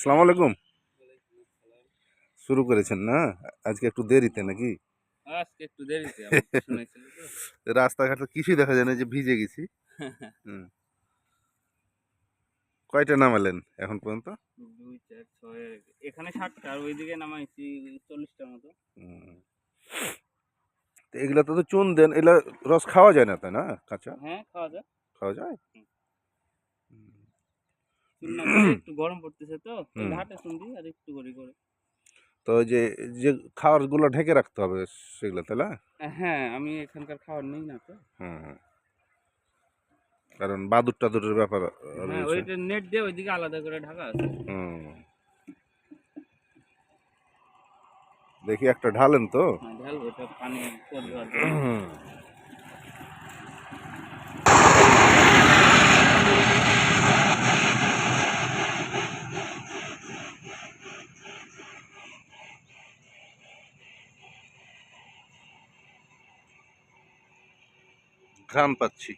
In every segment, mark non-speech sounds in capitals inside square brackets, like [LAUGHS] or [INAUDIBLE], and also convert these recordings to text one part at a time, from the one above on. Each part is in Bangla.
আসসালামু আলাইকুম। শুরু করেছেন না? আজকে একটু দেরিতে নাকি? আজকে একটু দেরিতে [LAUGHS] রাস্তাঘাটে কিছুই দেখা যায় না যে ভিজে গেছি। [LAUGHS] কয়টা নামালেন এখন পর্যন্ত? দুই চার ছয় এখানে ষাটটা আর ওইদিকে নামাইছি চল্লিশটার মতো। তো এগুলো তো চুন দেন এগুলো রস খাওয়া যায় না তাই না? কাঁচা? হ্যাঁ খাওয়া যায়। খাওয়া যায়? হুম। না একটু গরম পড়তেছে তো ঘাটে চুন দিই আর একটু করে করে। তো যে যে খাওয়ারগুলো ঢেকে রাখতে হবে সেগুলো না? হ্যাঁ আমি এখানকার খাবার নেই না তো। হুম। কারণ বাদুর টাদুরের ব্যাপার হ্যাঁ ওইটা নেট দিয়ে ওইদিকে আলাদা করে ঢাকা আছে। হুম। দেখি একটা ঢালেন তো। হ্যাঁ ঢালবো পানি ঘ্রাণ পাচ্ছি।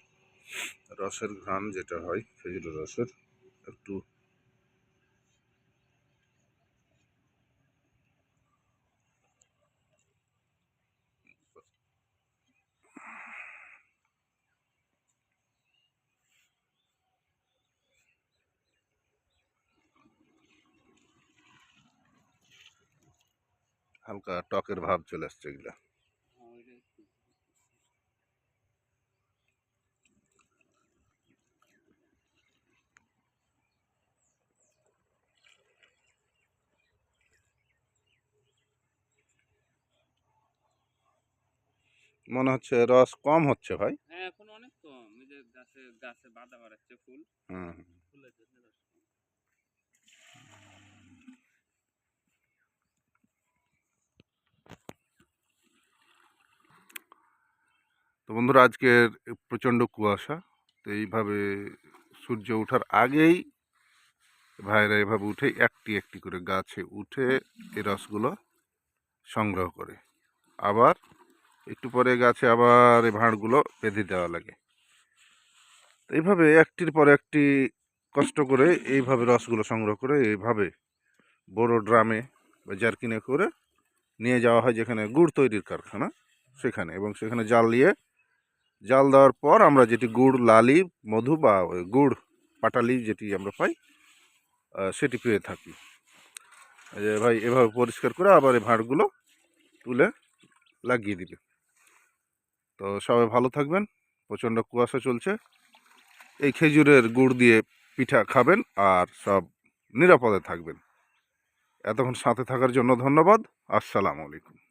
রসের ঘ্রাণ যেটা হয় খেজুরের রসের, একটু হালকা টকের ভাব চলে আসছে এগুলা। মনে হচ্ছে রস কম হচ্ছে ভাই? হ্যাঁ এখন অনেক কম। এই যে গাছে গাছে বাঁধা বাড়াচ্ছে ফুল। হুম ফুলের জন্য রস কম। তো বন্ধুরা আজকের প্রচণ্ড কুয়াশা তো এইভাবে সূর্য ওঠার আগেই ভাইরা এভাবে উঠে একটি একটি করে গাছে উঠে এই রসগুলো সংগ্রহ করে। আবার একটু পরে গাছে আবার এই ভাঁড়গুলো বেঁধে দেওয়া লাগে। এইভাবে একটির পর একটি কষ্ট করে এইভাবে রসগুলো সংগ্রহ করে এইভাবে বড় ড্রামে বা জারকিনে করে নিয়ে যাওয়া হয় যেখানে গুড় তৈরির কারখানা সেখানে এবং সেখানে জাল দিয়ে জাল দেওয়ার পর আমরা যেটি গুড়, লালি, মধু বা গুড়, পাটালি যেটি আমরা পাই সেটি পেয়ে থাকি। ভাই এভাবে পরিষ্কার করে আবার এই ভাঁড়গুলো তুলে লাগিয়ে দিবে। তো সবাই ভালো থাকবেন। প্রচণ্ড কুয়াশা চলছে। এই খেজুরের গুড় দিয়ে পিঠা খাবেন আর সব নিরাপদে থাকবেন। এতক্ষণ সাথে থাকার জন্য ধন্যবাদ। আসসালামু আলাইকুম।